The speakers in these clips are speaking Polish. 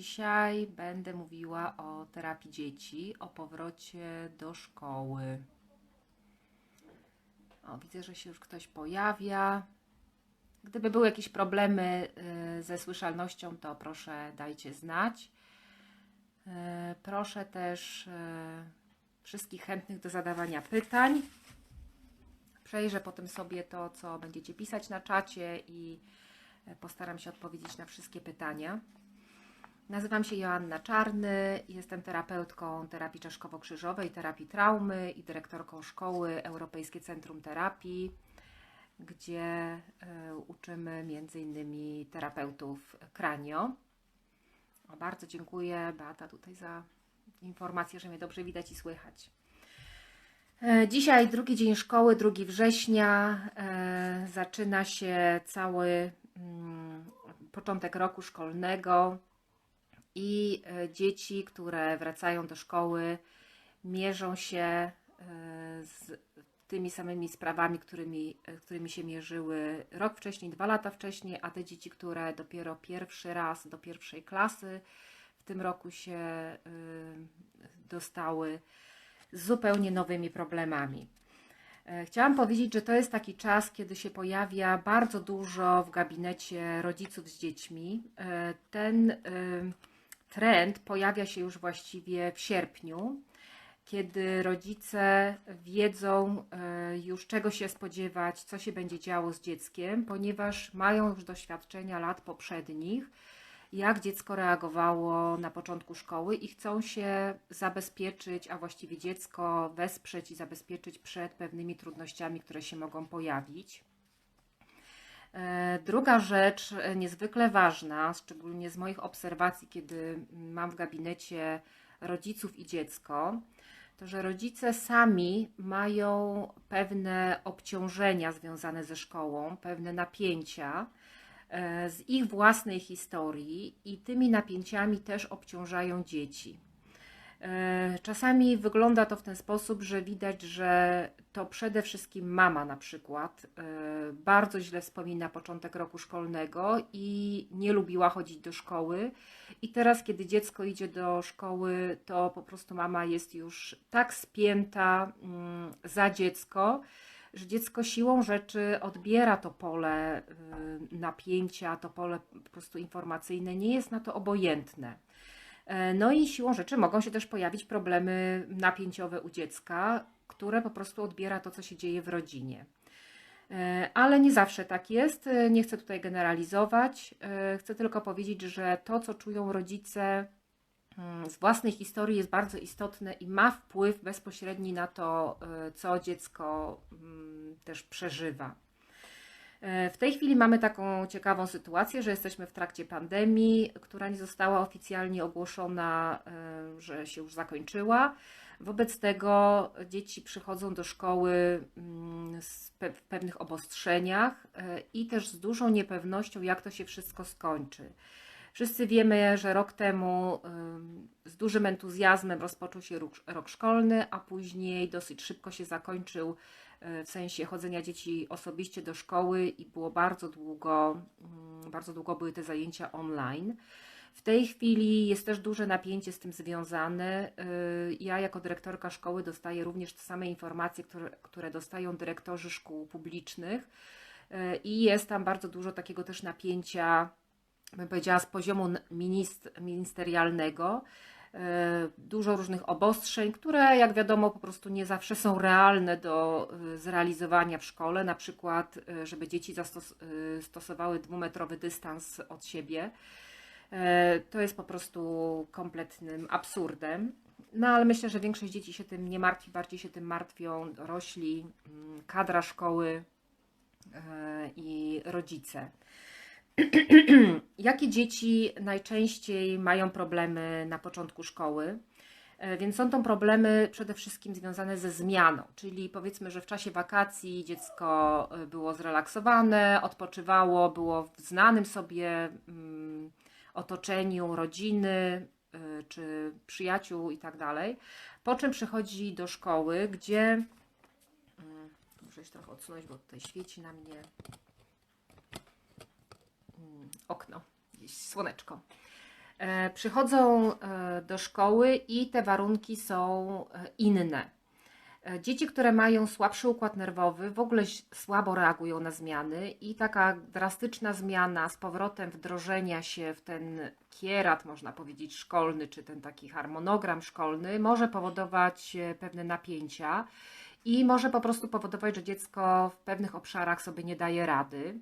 Dzisiaj będę mówiła o terapii dzieci, o powrocie do szkoły. O, widzę, że się już ktoś pojawia. Gdyby były jakieś problemy y, ze słyszalnością, to proszę dajcie znać. Y, Proszę też y, wszystkich chętnych do zadawania pytań. Przejrzę potem sobie to, co będziecie pisać na czacie i postaram się odpowiedzieć na wszystkie pytania. Nazywam się Joanna Czarny, jestem terapeutką terapii czaszkowo-krzyżowej, terapii traumy i dyrektorką szkoły Europejskie Centrum Terapii, gdzie e, uczymy m.in. terapeutów kranio. Bardzo dziękuję Beata tutaj za informację, że mnie dobrze widać i słychać. E, Dzisiaj drugi dzień szkoły, 2 września. E, zaczyna się cały mm, początek roku szkolnego i e, dzieci, które wracają do szkoły, mierzą się e, z tymi samymi sprawami, którymi, e, którymi się mierzyły rok wcześniej, dwa lata wcześniej, a te dzieci, które dopiero pierwszy raz do pierwszej klasy w tym roku się dostały z zupełnie nowymi problemami. Chciałam powiedzieć, że to jest taki czas, kiedy się pojawia bardzo dużo w gabinecie rodziców z dziećmi. Ten trend pojawia się już właściwie w sierpniu, kiedy rodzice wiedzą e, już czego się spodziewać, co się będzie działo z dzieckiem, ponieważ mają już doświadczenia lat poprzednich, jak dziecko reagowało na początku szkoły i chcą się zabezpieczyć, a właściwie dziecko wesprzeć i zabezpieczyć przed pewnymi trudnościami, które się mogą pojawić. E, Druga rzecz, e, niezwykle ważna, szczególnie z moich obserwacji, kiedy mam w gabinecie rodziców i dziecko, to że rodzice sami mają pewne obciążenia związane ze szkołą, pewne napięcia e, z ich własnej historii i tymi napięciami też obciążają dzieci. Czasami wygląda to w ten sposób, że widać, że to przede wszystkim mama na przykład e, bardzo źle wspomina początek roku szkolnego i nie lubiła chodzić do szkoły. I teraz, kiedy dziecko idzie do szkoły, to po prostu mama jest już tak spięta mm, za dziecko, że dziecko siłą rzeczy odbiera to pole y, napięcia, to pole po prostu informacyjne, nie jest na to obojętne. E, No i siłą rzeczy mogą się też pojawić problemy napięciowe u dziecka, które po prostu odbiera to, co się dzieje w rodzinie. E, Ale nie zawsze tak jest. E, Nie chcę tutaj generalizować. E, Chcę tylko powiedzieć, że to, co czują rodzice mm, z własnej historii, jest bardzo istotne i ma wpływ bezpośredni na to, co dziecko mm, też przeżywa. W tej chwili mamy taką ciekawą sytuację, że jesteśmy w trakcie pandemii, która nie została oficjalnie ogłoszona, że się już zakończyła. Wobec tego dzieci przychodzą do szkoły mm, w pewnych obostrzeniach e, i też z dużą niepewnością, jak to się wszystko skończy. Wszyscy wiemy, że rok temu ym, z dużym entuzjazmem rozpoczął się rok, rok szkolny, a później dosyć szybko się zakończył e, w sensie chodzenia dzieci osobiście do szkoły i było bardzo długo, mm, bardzo długo były te zajęcia online. W tej chwili jest też duże napięcie z tym związane. Y, Ja, jako dyrektorka szkoły, dostaję również te same informacje, które, które dostają dyrektorzy szkół publicznych, Y, i jest tam bardzo dużo takiego też napięcia, bym powiedziała, z poziomu ministerialnego. Y, Dużo różnych obostrzeń, które, jak wiadomo, po prostu nie zawsze są realne do zrealizowania w szkole. Na przykład, żeby dzieci zastos- y, stosowały dwumetrowy dystans od siebie. E, To jest po prostu kompletnym absurdem. No ale myślę, że większość dzieci się tym nie martwi, bardziej się tym martwią dorośli, mm, kadra szkoły e, i rodzice. Jakie dzieci najczęściej mają problemy na początku szkoły? E, Więc są to problemy przede wszystkim związane ze zmianą, czyli powiedzmy, że w czasie wakacji dziecko było zrelaksowane, odpoczywało, było w znanym sobie mm, otoczeniu rodziny y, czy przyjaciół i tak dalej. Po czym przychodzi do szkoły, gdzie mm, muszę się trochę odsunąć, bo tutaj świeci na mnie mm, okno, gdzieś słoneczko. E, Przychodzą e, do szkoły i te warunki są e, inne. E, Dzieci, które mają słabszy układ nerwowy, w ogóle słabo reagują na zmiany i taka drastyczna zmiana z powrotem wdrożenia się w ten kierat, można powiedzieć, szkolny, czy ten taki harmonogram szkolny, może powodować e, pewne napięcia i może po prostu powodować, że dziecko w pewnych obszarach sobie nie daje rady.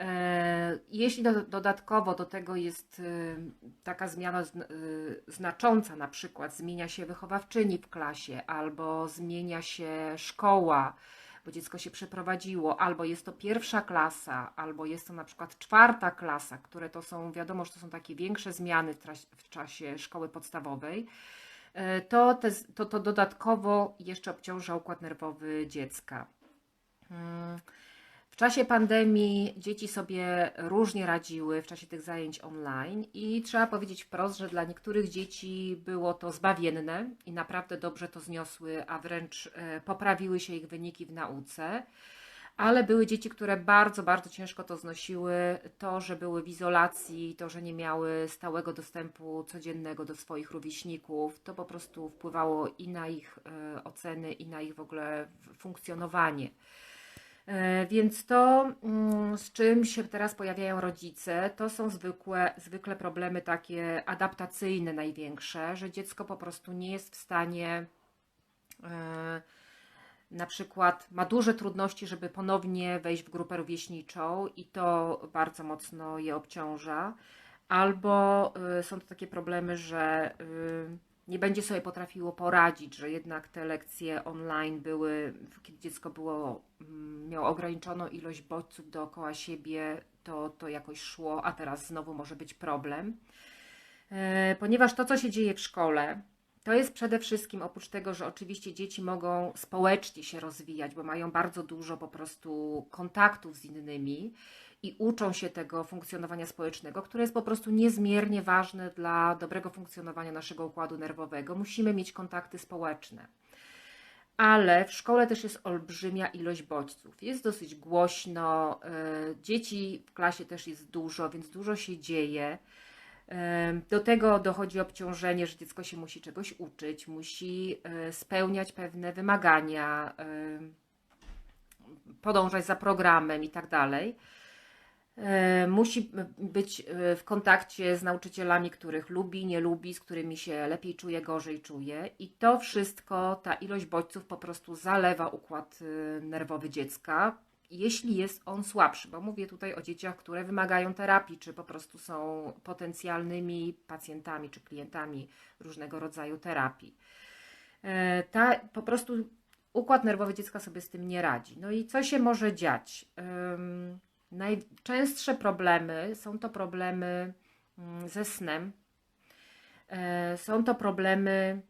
E, Jeśli do, dodatkowo do tego jest e, taka zmiana e, znacząca, na przykład zmienia się wychowawczyni w klasie, albo zmienia się szkoła, bo dziecko się przeprowadziło, albo jest to pierwsza klasa, albo jest to na przykład czwarta klasa, które to są, wiadomo, że to są takie większe zmiany w, czasie szkoły podstawowej, e, to, te, to, to dodatkowo jeszcze obciąża układ nerwowy dziecka. Mm. Czasie pandemii dzieci sobie różnie radziły w czasie tych zajęć online i trzeba powiedzieć wprost, że dla niektórych dzieci było to zbawienne i naprawdę dobrze to zniosły, a wręcz e, poprawiły się ich wyniki w nauce. Ale były dzieci, które bardzo, bardzo ciężko to znosiły. To, że były w izolacji, to, że nie miały stałego dostępu codziennego do swoich rówieśników, to po prostu wpływało i na ich e, oceny, i na ich w ogóle funkcjonowanie. E, Więc to, mm, z czym się teraz pojawiają rodzice, to są zwykłe, zwykle problemy takie adaptacyjne największe, że dziecko po prostu nie jest w stanie, e, na przykład ma duże trudności, żeby ponownie wejść w grupę rówieśniczą i to bardzo mocno je obciąża, albo y, są to takie problemy, że y, nie będzie sobie potrafiło poradzić, że jednak te lekcje online były, kiedy dziecko było, mm, miało ograniczoną ilość bodźców dookoła siebie, to, to jakoś szło, a teraz znowu może być problem. E, Ponieważ to, co się dzieje w szkole, to jest przede wszystkim oprócz tego, że oczywiście dzieci mogą społecznie się rozwijać, bo mają bardzo dużo po prostu kontaktów z innymi i uczą się tego funkcjonowania społecznego, które jest po prostu niezmiernie ważne dla dobrego funkcjonowania naszego układu nerwowego. Musimy mieć kontakty społeczne. Ale w szkole też jest olbrzymia ilość bodźców. Jest dosyć głośno, y, dzieci w klasie też jest dużo, więc dużo się dzieje. Em, Do tego dochodzi obciążenie, że dziecko się musi czegoś uczyć, musi e, spełniać pewne wymagania, podążać za programem i tak dalej. E, Musi być e, w kontakcie z nauczycielami, których lubi, nie lubi, z którymi się lepiej czuje, gorzej czuje. I to wszystko, ta ilość bodźców po prostu zalewa układ e, nerwowy dziecka, jeśli jest on słabszy, bo mówię tutaj o dzieciach, które wymagają terapii, czy po prostu są potencjalnymi pacjentami czy klientami różnego rodzaju terapii. Ta, po prostu układ nerwowy dziecka sobie z tym nie radzi. No i co się może dziać? Najczęstsze problemy są to problemy mm, ze snem, E, są to problemy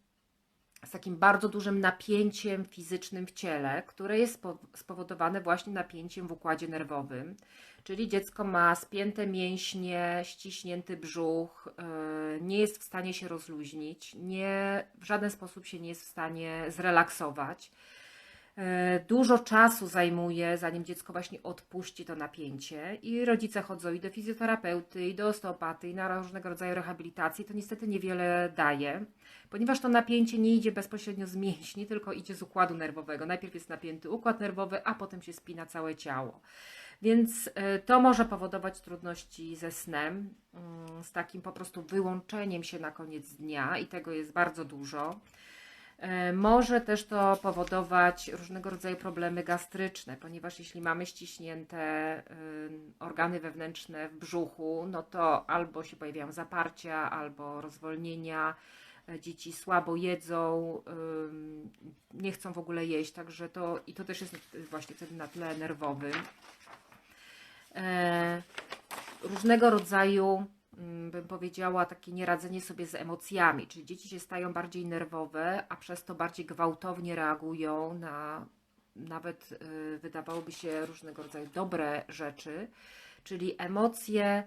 z takim bardzo dużym napięciem fizycznym w ciele, które jest spo- spowodowane właśnie napięciem w układzie nerwowym. Czyli dziecko ma spięte mięśnie, ściśnięty brzuch, yy, nie jest w stanie się rozluźnić, nie, w żaden sposób się nie jest w stanie zrelaksować. Yy, Dużo czasu zajmuje, zanim dziecko właśnie odpuści to napięcie, i rodzice chodzą i do fizjoterapeuty, i do osteopaty, i na różnego rodzaju rehabilitacji. To niestety niewiele daje ponieważ to napięcie nie idzie bezpośrednio z mięśni, tylko idzie z układu nerwowego. Najpierw jest napięty układ nerwowy, a potem się spina całe ciało. Więc y, to może powodować trudności ze snem, mm, z takim po prostu wyłączeniem się na koniec dnia, i tego jest bardzo dużo. E, Może też to powodować różnego rodzaju problemy gastryczne, ponieważ jeśli mamy ściśnięte y, organy wewnętrzne w brzuchu, no to albo się pojawiają zaparcia, albo rozwolnienia. E, Dzieci słabo jedzą, nie chcą w ogóle jeść, także to i to też jest właśnie wtedy na tle nerwowym. E, różnego rodzaju, bym powiedziała, takie nieradzenie sobie z emocjami, czyli dzieci się stają bardziej nerwowe, a przez to bardziej gwałtownie reagują na nawet y, wydawałoby się różnego rodzaju dobre rzeczy, czyli emocje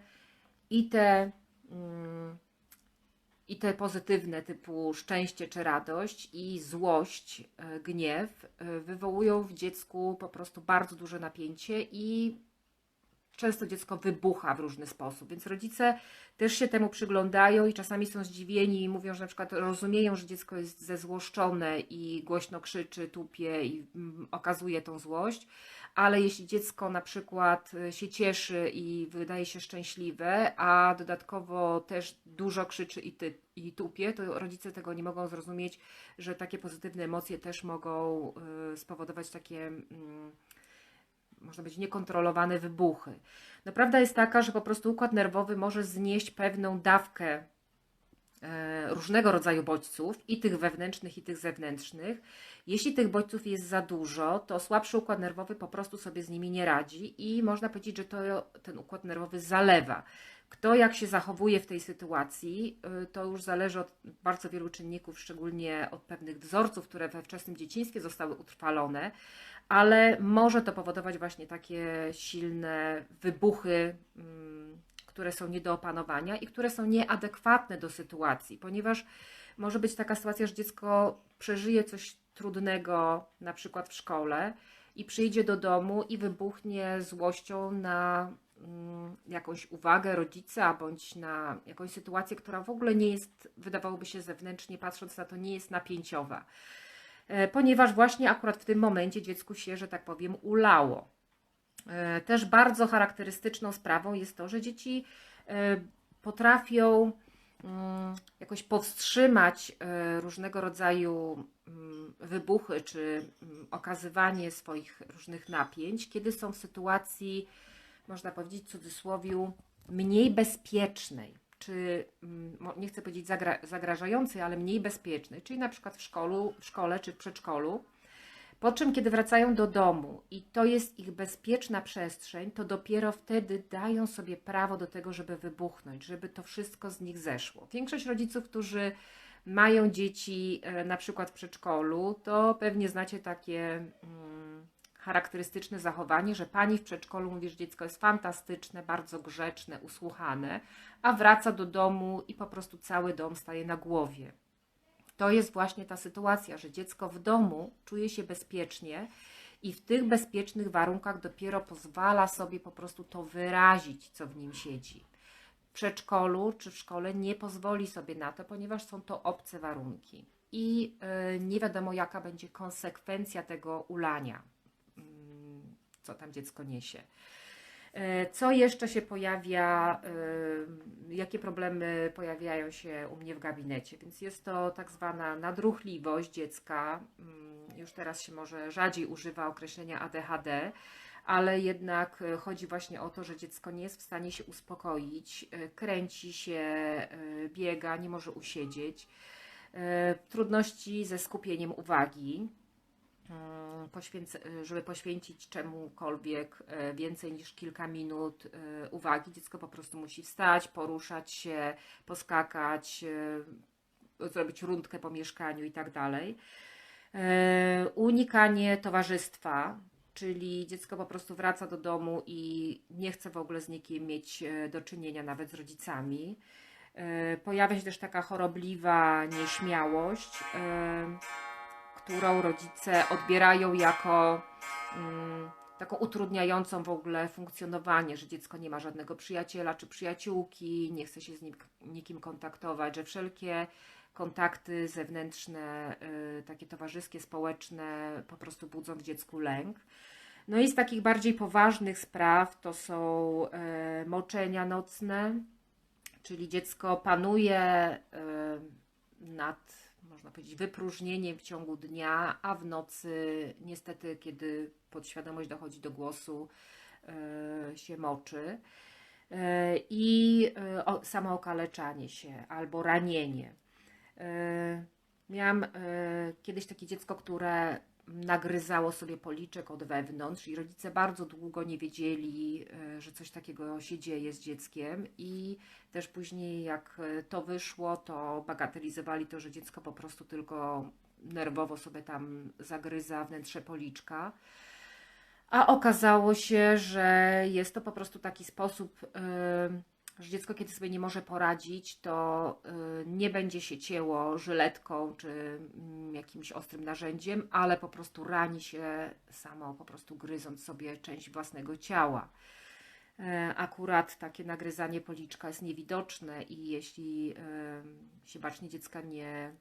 i te, mm, i te pozytywne typu szczęście czy radość i złość, y, gniew y, wywołują w dziecku po prostu bardzo duże napięcie i często dziecko wybucha w różny sposób, więc rodzice też się temu przyglądają i czasami są zdziwieni i mówią, że na przykład rozumieją, że dziecko jest zezłoszczone i głośno krzyczy, tupie i mm, okazuje tą złość, ale jeśli dziecko na przykład y, się cieszy i wydaje się szczęśliwe, a dodatkowo też dużo krzyczy i, ty, i tupie, to rodzice tego nie mogą zrozumieć, że takie pozytywne emocje też mogą y, spowodować takie. Można być niekontrolowane wybuchy. No prawda jest taka, że po prostu układ nerwowy może znieść pewną dawkę e, różnego rodzaju bodźców, i tych wewnętrznych, i tych zewnętrznych. Jeśli tych bodźców jest za dużo, to słabszy układ nerwowy po prostu sobie z nimi nie radzi i można powiedzieć, że to ten układ nerwowy zalewa. Kto jak się zachowuje w tej sytuacji, y, to już zależy od bardzo wielu czynników, szczególnie od pewnych wzorców, które we wczesnym dzieciństwie zostały utrwalone, ale może to powodować właśnie takie silne wybuchy, mm, które są nie do opanowania i które są nieadekwatne do sytuacji, ponieważ może być taka sytuacja, że dziecko przeżyje coś trudnego, na przykład w szkole, i przyjdzie do domu i wybuchnie złością na mm, jakąś uwagę rodzica, bądź na jakąś sytuację, która w ogóle nie jest, wydawałoby się zewnętrznie patrząc na to, nie jest napięciowa. E, ponieważ właśnie akurat w tym momencie dziecku się, że tak powiem, ulało. E, też bardzo charakterystyczną sprawą jest to, że dzieci e, potrafią mm, jakoś powstrzymać różnego rodzaju mm, wybuchy czy mm, okazywanie swoich różnych napięć, kiedy są w sytuacji, można powiedzieć w cudzysłowie, mniej bezpiecznej czy mm, nie chcę powiedzieć zagra zagrażającej, ale mniej bezpiecznej, czyli na przykład w, szkolu, w szkole czy w przedszkolu. Po czym, kiedy wracają do domu i to jest ich bezpieczna przestrzeń, to dopiero wtedy dają sobie prawo do tego, żeby wybuchnąć, żeby to wszystko z nich zeszło. Większość rodziców, którzy mają dzieci e, na przykład w przedszkolu, to pewnie znacie takie. Hmm, charakterystyczne zachowanie, że pani w przedszkolu mówi, że dziecko jest fantastyczne, bardzo grzeczne, usłuchane, a wraca do domu i po prostu cały dom staje na głowie. To jest właśnie ta sytuacja, że dziecko w domu czuje się bezpiecznie i w tych bezpiecznych warunkach dopiero pozwala sobie po prostu to wyrazić, co w nim siedzi. W przedszkolu czy w szkole nie pozwoli sobie na to, ponieważ są to obce warunki i yy, nie wiadomo, jaka będzie konsekwencja tego ulania co tam dziecko niesie. E, co jeszcze się pojawia, e, jakie problemy pojawiają się u mnie w gabinecie? Więc jest to tak zwana nadruchliwość dziecka. Mm, już teraz się może rzadziej używa określenia ADHD, ale jednak e, chodzi właśnie o to, że dziecko nie jest w stanie się uspokoić, kręci się, biega, nie może usiedzieć. Trudności ze skupieniem uwagi, Mm, żeby poświęcić czemukolwiek e, więcej niż kilka minut e, uwagi. Dziecko po prostu musi wstać, poruszać się, poskakać, zrobić rundkę po mieszkaniu i tak dalej. Unikanie towarzystwa, czyli dziecko po prostu wraca do domu i nie chce w ogóle z nikim mieć do czynienia, nawet z rodzicami. Pojawia się też taka chorobliwa nieśmiałość którą rodzice odbierają jako mm, taką utrudniającą w ogóle funkcjonowanie, że dziecko nie ma żadnego przyjaciela czy przyjaciółki, nie chce się z nim, nikim kontaktować, że wszelkie kontakty zewnętrzne, y, takie towarzyskie, społeczne po prostu budzą w dziecku lęk. No i z takich bardziej poważnych spraw to są y, moczenia nocne, czyli dziecko panuje y, nad można powiedzieć, wypróżnieniem w ciągu dnia, a w nocy niestety, kiedy podświadomość dochodzi do głosu, yy, się moczy. Yy, I yy, o, samo okaleczanie się albo ranienie. Miałam kiedyś takie dziecko, które nagryzało sobie policzek od wewnątrz i rodzice bardzo długo nie wiedzieli, e, że coś takiego się dzieje z dzieckiem i też później jak e, to wyszło, to bagatelizowali to, że dziecko po prostu tylko nerwowo sobie tam zagryza wnętrze policzka. A okazało się, że jest to po prostu taki sposób yy, że dziecko, kiedy sobie nie może poradzić, to y, nie będzie się cięło żyletką czy mm, jakimś ostrym narzędziem, ale po prostu rani się samo, po prostu gryząc sobie część własnego ciała. e, akurat takie nagryzanie policzka jest niewidoczne i jeśli e, się bacznie dziecka nie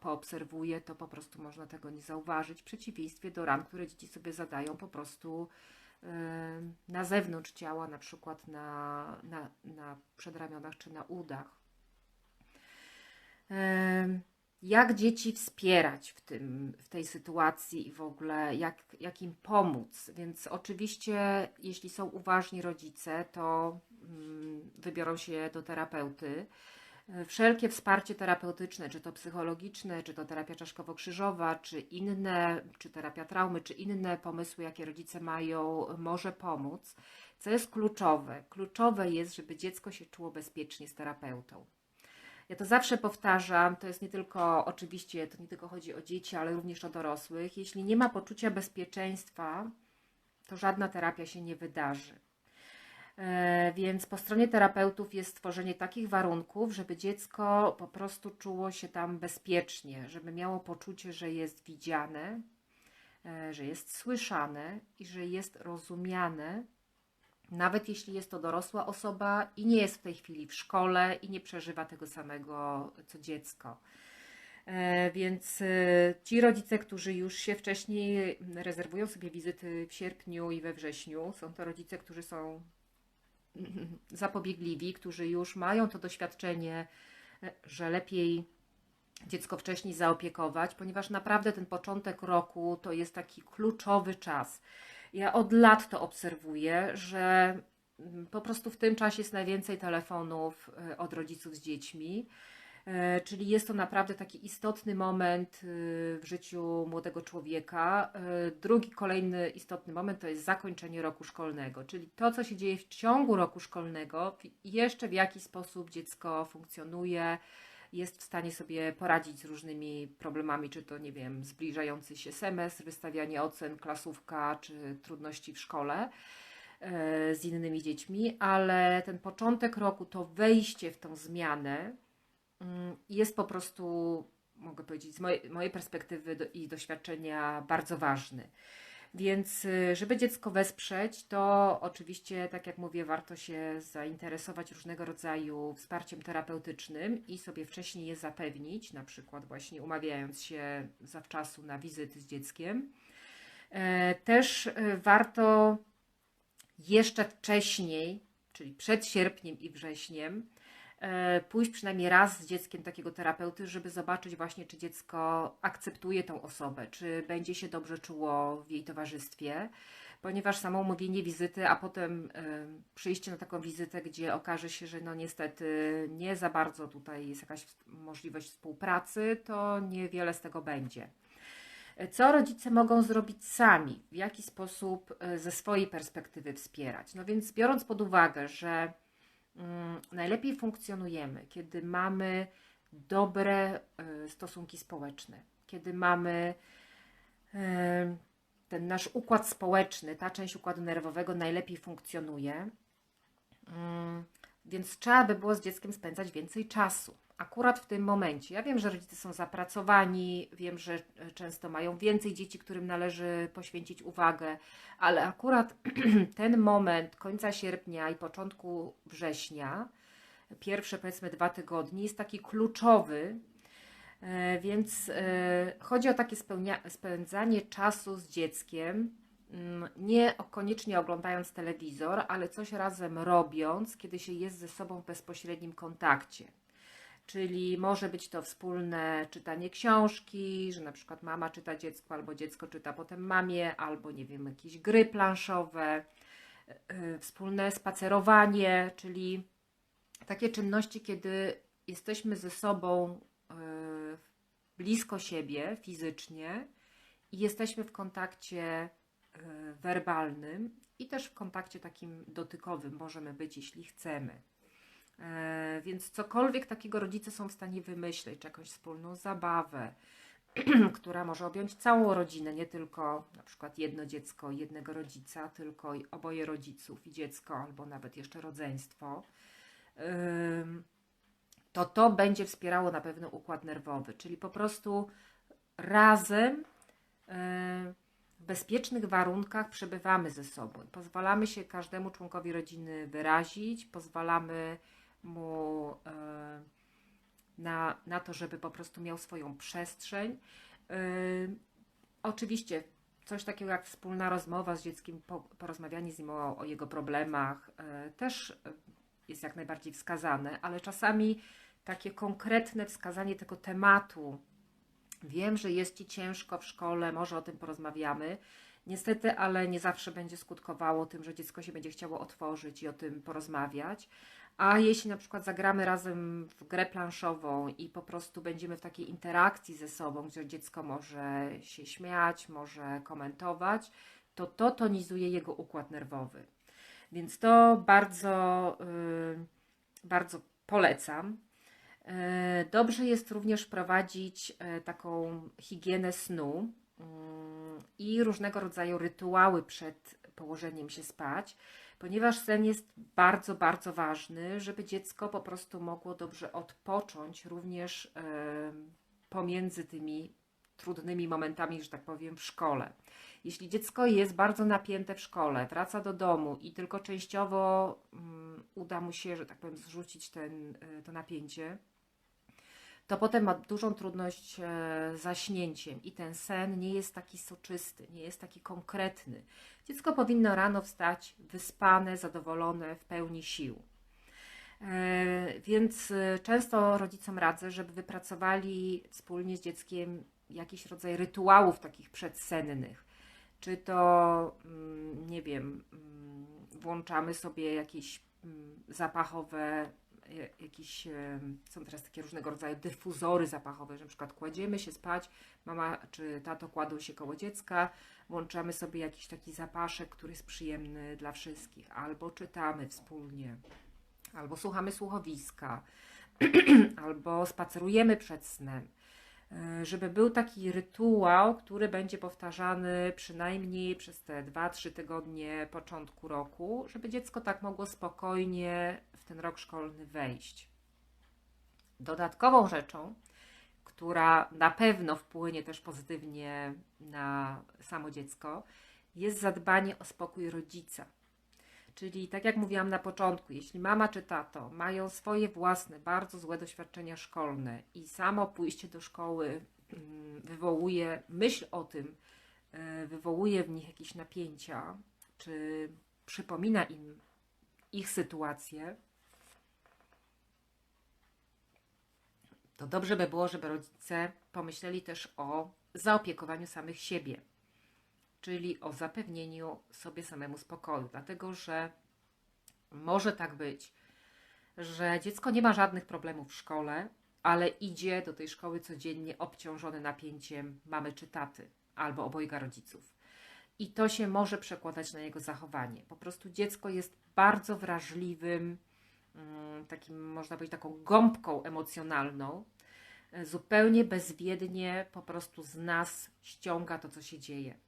poobserwuje, to po prostu można tego nie zauważyć, w przeciwieństwie do ran, które dzieci sobie zadają po prostu na zewnątrz ciała, na przykład na, na, na przedramionach czy na udach. Jak dzieci wspierać w, tym, w tej sytuacji i w ogóle jak, jak im pomóc? Więc oczywiście, jeśli są uważni rodzice, to mm, wybiorą się do terapeuty. Wszelkie wsparcie terapeutyczne, czy to psychologiczne, czy to terapia czaszkowo-krzyżowa, czy inne, czy terapia traumy, czy inne pomysły, jakie rodzice mają, może pomóc. Co jest kluczowe? Kluczowe jest, żeby dziecko się czuło bezpiecznie z terapeutą. Ja to zawsze powtarzam, to jest nie tylko, oczywiście, to nie tylko chodzi o dzieci, ale również o dorosłych. Jeśli nie ma poczucia bezpieczeństwa, to żadna terapia się nie wydarzy. E, Więc po stronie terapeutów jest stworzenie takich warunków, żeby dziecko po prostu czuło się tam bezpiecznie, żeby miało poczucie, że jest widziane, e, że jest słyszane i że jest rozumiane, nawet jeśli jest to dorosła osoba i nie jest w tej chwili w szkole i nie przeżywa tego samego co dziecko. E, Więc ci rodzice, którzy już się wcześniej rezerwują sobie wizyty w sierpniu i we wrześniu, są to rodzice, którzy są zapobiegliwi, którzy już mają to doświadczenie, e, że lepiej dziecko wcześniej zaopiekować, ponieważ naprawdę ten początek roku to jest taki kluczowy czas. Ja od lat to obserwuję, że mm, po prostu w tym czasie jest najwięcej telefonów e, od rodziców z dziećmi. E, Czyli jest to naprawdę taki istotny moment y, w życiu młodego człowieka. E, Drugi kolejny istotny moment to jest zakończenie roku szkolnego, czyli to, co się dzieje w ciągu roku szkolnego, jeszcze w jaki sposób dziecko funkcjonuje, jest w stanie sobie poradzić z różnymi problemami, czy to, nie wiem, zbliżający się semestr, wystawianie ocen, klasówka, czy trudności w szkole e, z innymi dziećmi, ale ten początek roku, to wejście w tą zmianę jest po prostu, mogę powiedzieć, z mojej, mojej perspektywy do, i doświadczenia bardzo ważny. Więc, y, żeby dziecko wesprzeć, to oczywiście, tak jak mówię, warto się zainteresować różnego rodzaju wsparciem terapeutycznym i sobie wcześniej je zapewnić, na przykład właśnie umawiając się zawczasu na wizyty z dzieckiem. E, Też e, warto jeszcze wcześniej, czyli przed sierpniem i wrześniem, pójść przynajmniej raz z dzieckiem takiego terapeuty, żeby zobaczyć właśnie, czy dziecko akceptuje tą osobę, czy będzie się dobrze czuło w jej towarzystwie, ponieważ samo umówienie wizyty, a potem e, przyjście na taką wizytę, gdzie okaże się, że no niestety nie za bardzo tutaj jest jakaś możliwość współpracy, to niewiele z tego będzie. Co rodzice mogą zrobić sami? W jaki sposób e, ze swojej perspektywy wspierać? No więc biorąc pod uwagę, że najlepiej funkcjonujemy, kiedy mamy dobre e, stosunki społeczne, kiedy mamy e, ten nasz układ społeczny, ta część układu nerwowego najlepiej funkcjonuje, Mm, więc trzeba by było z dzieckiem spędzać więcej czasu. Akurat w tym momencie. Ja wiem, że rodzice są zapracowani, wiem, że e, często mają więcej dzieci, którym należy poświęcić uwagę, ale akurat ten moment końca sierpnia i początku września, pierwsze powiedzmy dwa tygodnie, jest taki kluczowy. E, Więc e, chodzi o takie spędzanie czasu z dzieckiem, mm, nie koniecznie oglądając telewizor, ale coś razem robiąc, kiedy się jest ze sobą w bezpośrednim kontakcie. Czyli może być to wspólne czytanie książki, że na przykład mama czyta dziecku, albo dziecko czyta potem mamie, albo nie wiem, jakieś gry planszowe, yy, wspólne spacerowanie, czyli takie czynności, kiedy jesteśmy ze sobą yy, blisko siebie fizycznie i jesteśmy w kontakcie werbalnym i też w kontakcie takim dotykowym możemy być, jeśli chcemy. E, Więc cokolwiek takiego rodzice są w stanie wymyśleć, czy jakąś wspólną zabawę, która może objąć całą rodzinę, nie tylko na przykład jedno dziecko, jednego rodzica, tylko oboje rodziców i dziecko, albo nawet jeszcze rodzeństwo, to to będzie wspierało na pewno układ nerwowy, czyli po prostu razem yy, bezpiecznych warunkach przebywamy ze sobą. Pozwalamy się każdemu członkowi rodziny wyrazić, pozwalamy mu e, na, na to, żeby po prostu miał swoją przestrzeń. E, oczywiście coś takiego jak wspólna rozmowa z dzieckiem, po, porozmawianie z nim o, o jego problemach e, też jest jak najbardziej wskazane, ale czasami takie konkretne wskazanie tego tematu. Wiem, że jest Ci ciężko w szkole, może o tym porozmawiamy. Niestety, ale nie zawsze będzie skutkowało tym, że dziecko się będzie chciało otworzyć i o tym porozmawiać. A jeśli na przykład zagramy razem w grę planszową i po prostu będziemy w takiej interakcji ze sobą, gdzie dziecko może się śmiać, może komentować, to to tonizuje jego układ nerwowy. Więc to bardzo, yy, bardzo polecam. Yy, dobrze jest również prowadzić yy, taką higienę snu i różnego rodzaju rytuały przed położeniem się spać ponieważ sen jest bardzo, bardzo ważny, żeby dziecko po prostu mogło dobrze odpocząć również pomiędzy tymi trudnymi momentami, że tak powiem, w szkole. Jeśli dziecko jest bardzo napięte w szkole, wraca do domu i tylko częściowo um, uda mu się, że tak powiem, zrzucić ten, e, to napięcie, to potem ma dużą trudność e, z zaśnięciem i ten sen nie jest taki soczysty, nie jest taki konkretny. Dziecko powinno rano wstać wyspane, zadowolone, w pełni sił. E, więc e, często rodzicom radzę, żeby wypracowali wspólnie z dzieckiem jakiś rodzaj rytuałów takich przedsennych. Czy to, mm, nie wiem, mm, włączamy sobie jakieś mm, zapachowe jakieś, są teraz takie różnego rodzaju dyfuzory zapachowe, że na przykład kładziemy się spać, mama czy tato kładą się koło dziecka, włączamy sobie jakiś taki zapaszek, który jest przyjemny dla wszystkich, albo czytamy wspólnie, albo słuchamy słuchowiska, albo spacerujemy przed snem. E, żeby był taki rytuał, który będzie powtarzany przynajmniej przez te 2-3 tygodnie początku roku, żeby dziecko tak mogło spokojnie w ten rok szkolny wejść. Dodatkową rzeczą, która na pewno wpłynie też pozytywnie na samo dziecko, jest zadbanie o spokój rodzica. Czyli tak jak mówiłam na początku, jeśli mama czy tato mają swoje własne, bardzo złe doświadczenia szkolne i samo pójście do szkoły mm, wywołuje myśl o tym, e, wywołuje w nich jakieś napięcia, czy przypomina im ich sytuację, to dobrze by było, żeby rodzice pomyśleli też o zaopiekowaniu samych siebie czyli o zapewnieniu sobie samemu spokoju, dlatego że może tak być, że dziecko nie ma żadnych problemów w szkole, ale idzie do tej szkoły codziennie obciążone napięciem mamy czy taty albo obojga rodziców. I to się może przekładać na jego zachowanie. Po prostu dziecko jest bardzo wrażliwym, mm, takim, można powiedzieć, taką gąbką emocjonalną, zupełnie bezwiednie po prostu z nas ściąga to, co się dzieje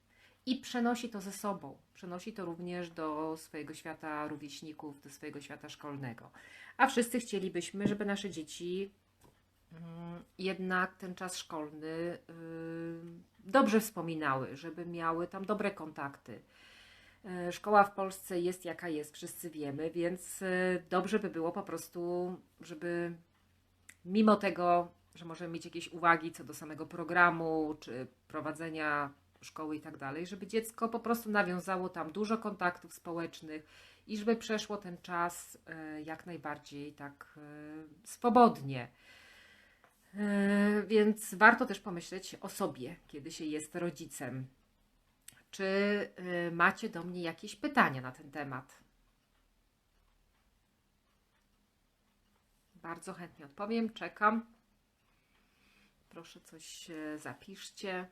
i przenosi to ze sobą. Przenosi to również do swojego świata rówieśników, do swojego świata szkolnego. A wszyscy chcielibyśmy, żeby nasze dzieci mm, jednak ten czas szkolny y, dobrze wspominały, żeby miały tam dobre kontakty. Y, szkoła w Polsce jest jaka jest, wszyscy wiemy, więc y, dobrze by było po prostu, żeby mimo tego, że możemy mieć jakieś uwagi co do samego programu czy prowadzenia szkoły i tak dalej, żeby dziecko po prostu nawiązało tam dużo kontaktów społecznych i żeby przeszło ten czas e, jak najbardziej tak e, swobodnie. E, więc warto też pomyśleć o sobie, kiedy się jest rodzicem. Czy macie do mnie jakieś pytania na ten temat? Bardzo chętnie odpowiem, czekam. Proszę coś zapiszcie.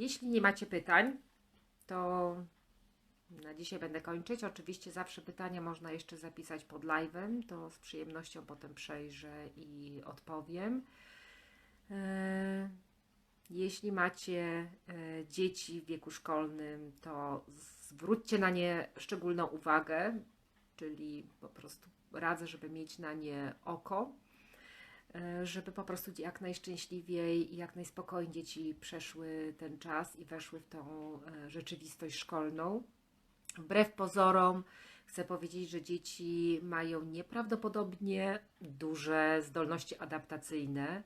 Jeśli nie macie pytań, to na dzisiaj będę kończyć. Oczywiście zawsze pytania można jeszcze zapisać pod live'em, to z przyjemnością potem przejrzę i odpowiem. E, Jeśli macie e, dzieci w wieku szkolnym, to zwróćcie na nie szczególną uwagę, czyli po prostu radzę, żeby mieć na nie oko, żeby po prostu jak najszczęśliwiej i jak najspokojniej dzieci przeszły ten czas i weszły w tą e, rzeczywistość szkolną. Wbrew pozorom, chcę powiedzieć, że dzieci mają nieprawdopodobnie duże zdolności adaptacyjne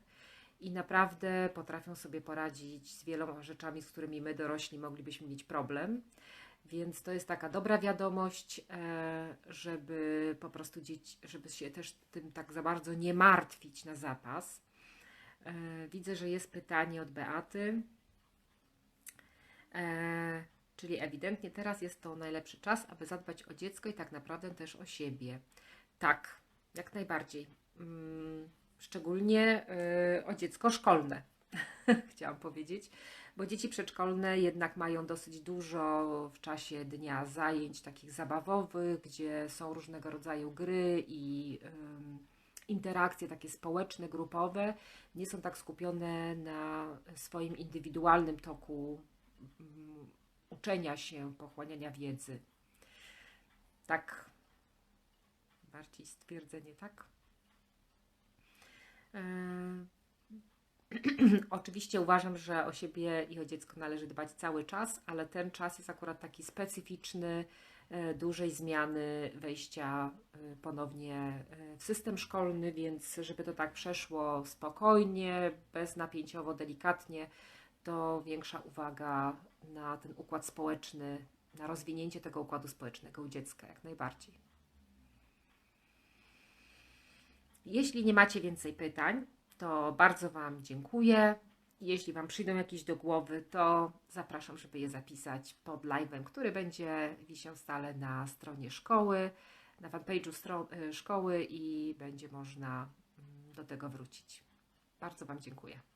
i naprawdę potrafią sobie poradzić z wieloma rzeczami, z którymi my dorośli moglibyśmy mieć problem. Więc to jest taka dobra wiadomość, e, żeby po prostu dzieci, żeby się też tym tak za bardzo nie martwić na zapas. E, Widzę, że jest pytanie od Beaty. E, Czyli ewidentnie teraz jest to najlepszy czas, aby zadbać o dziecko i tak naprawdę też o siebie. Tak, jak najbardziej. Mm, Szczególnie o dziecko szkolne, chciałam powiedzieć, bo dzieci przedszkolne jednak mają dosyć dużo w czasie dnia zajęć takich zabawowych, gdzie są różnego rodzaju gry i interakcje takie społeczne, grupowe, nie są tak skupione na swoim indywidualnym toku mm, uczenia się, pochłaniania wiedzy. Tak, bardziej stwierdzenie, tak? Oczywiście uważam, że o siebie i o dziecko należy dbać cały czas, ale ten czas jest akurat taki specyficzny, e, dużej zmiany wejścia e, ponownie e, w system szkolny, więc żeby to tak przeszło spokojnie, beznapięciowo, delikatnie, to większa uwaga na ten układ społeczny, na rozwinięcie tego układu społecznego u dziecka, jak najbardziej. Jeśli nie macie więcej pytań, to bardzo Wam dziękuję. Jeśli Wam przyjdą jakieś do głowy, to zapraszam, żeby je zapisać pod live'em, który będzie wisiał stale na stronie szkoły, na fanpage'u y, szkoły i będzie można mm, do tego wrócić. Bardzo Wam dziękuję.